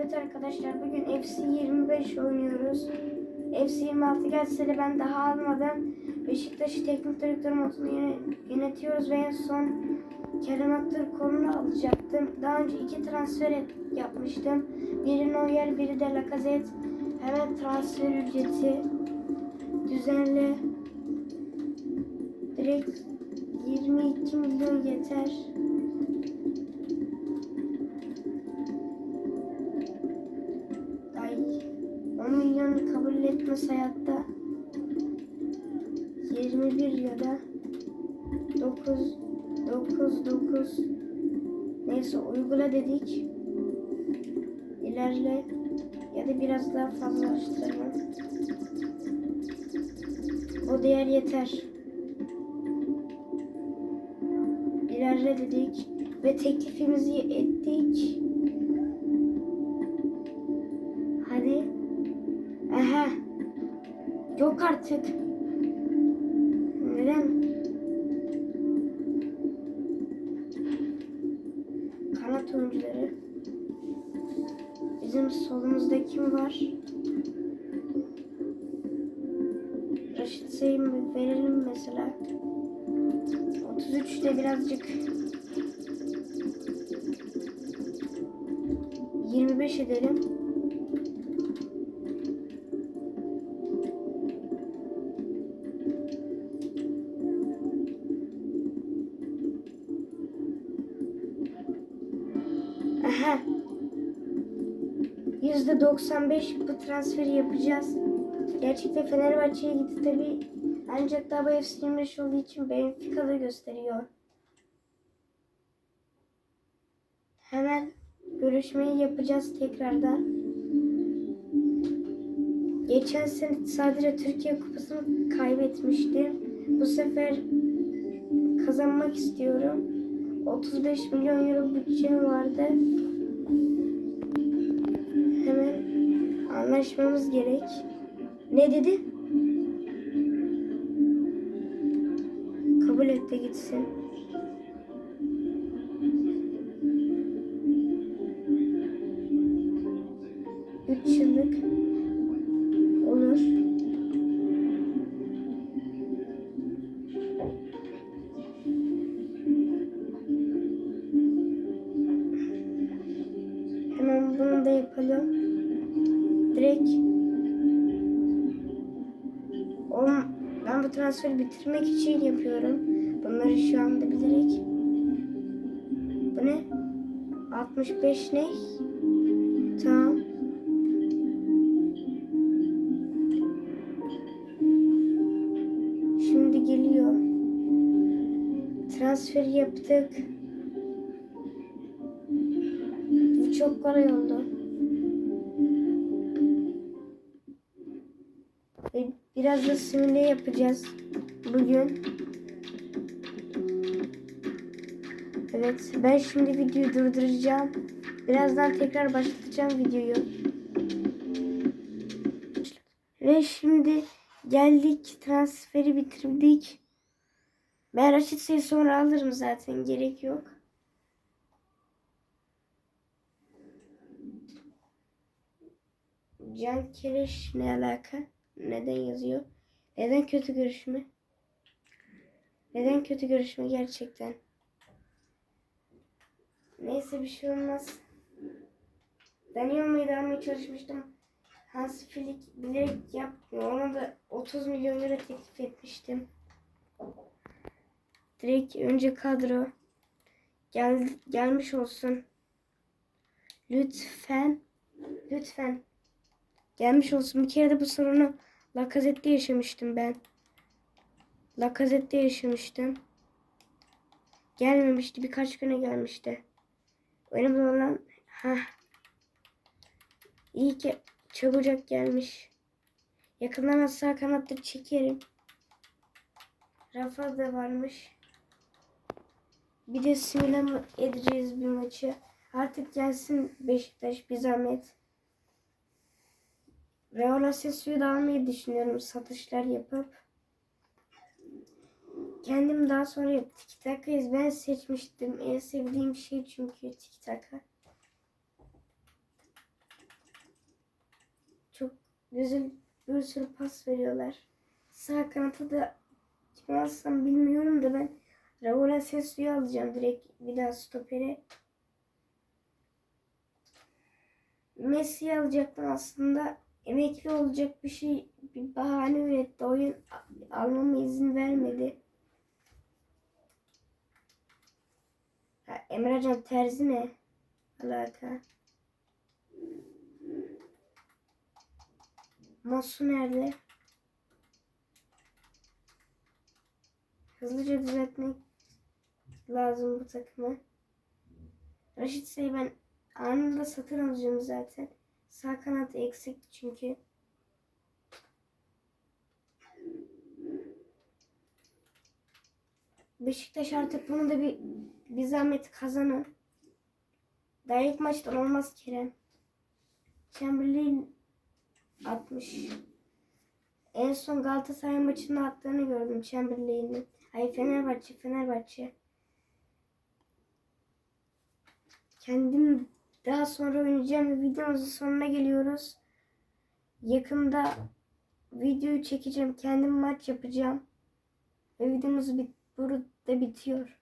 Evet arkadaşlar bugün FC 25 oynuyoruz. FC 26 gelse de ben daha almadan Beşiktaş'ı teknik direktör modunu yöne- yönetiyoruz ve en son Kerem Aktürkoğlu'nu alacaktım. Daha önce iki transfer yapmıştım. Biri Neuer, biri de Lacazette. Hemen transfer ücreti düzenle. Direkt 22 milyon yeter. Etmez hayatta. 21 ya da 9 9 9 neyse uygula dedik. İlerle ya da biraz daha fazlalaştıralım. O değer yeter. İlerle dedik ve teklifimizi ettik. Yok artık. Neden? Kanat oyuncuları. Bizim solumuzda kim var? Raşit Seyim verelim mesela. 33'te birazcık 25 edelim. 95 bu transferi yapacağız. Gerçekten Fenerbahçe'ye gitti tabi. Ancak daha FC 25 olduğu için Benfica'da gösteriyor. Hemen görüşmeyi yapacağız tekrardan. Geçen sene sadece Türkiye Kupası'nı kaybetmiştim. Bu sefer kazanmak istiyorum. 35 milyon euro bütçem vardı. Anlaşmamız gerek. Ne dedi? Kabul et de gitsin. Üç yıllık olur. Hemen bunu da yapalım. Ben bu transferi bitirmek için yapıyorum. Bunları şu anda bilerek. Bu ne? 65 ne? Tamam. Şimdi geliyor. Transfer yaptık. Bu çok kolay oldu. Biraz da simüle yapacağız bugün. Evet, ben şimdi videoyu durduracağım. Birazdan tekrar başlatacağım videoyu. Ve şimdi geldik, transferi bitirdik. Ben Raşit'i sonra alırım zaten, gerek yok. Can Keleş ne alaka? Neden yazıyor? Neden kötü görüşme? Neden kötü görüşme gerçekten? Neyse bir şey olmaz. Daniel almaya çalışmıştım. Hans Flick bilerek yapmıyor. Ona da 30 milyon euro teklif etmiştim. Direkt önce kadro. Gel, gelmiş olsun. Lütfen. Lütfen. Gelmiş olsun. Bir kere de bu sorunu Lacazette'de yaşamıştım ben. Lacazette'de yaşamıştım. Gelmemişti. Birkaç güne gelmişti. Önemli olan ha. İyi ki çabucak gelmiş. Yakından sağ kanatları çekerim. Rafa da varmış. Bir de simüle edeceğiz bir maçı. Artık gelsin Beşiktaş bir zahmet. Real Asensio'yu da almayı düşünüyorum satışlar yapıp. Kendim daha sonra yap. Tiki Taka'yı ben seçmiştim. En sevdiğim şey çünkü Tiki Taka. çok güzel bir sürü pas veriyorlar. Sağ kanata da kim alsam bilmiyorum da ben Raul Asensio'yu alacağım direkt bir daha stopere. Messi'yi alacaktım aslında. Emekli olacak bir şey bir bahane üretti. Oyun almama izin vermedi. Ha, Emrecan Terzi ne? Alaka. Mosu nerede? Hızlıca düzeltmek lazım bu takımı. Raşit Say'ı ben anında satın alacağım zaten. Sağ kanat eksik çünkü. Beşiktaş artık bunu da bir bir zahmet kazanın. Daha ilk olmaz Kerem. Chamberlain atmış. En son Galatasaray maçında attığını gördüm Chamberlain'in. Ay Fenerbahçe, Fenerbahçe. Kendim daha sonra oynayacağım ve videomuzun sonuna geliyoruz. Yakında videoyu çekeceğim. Kendim maç yapacağım. Ve videomuz bit burada bitiyor.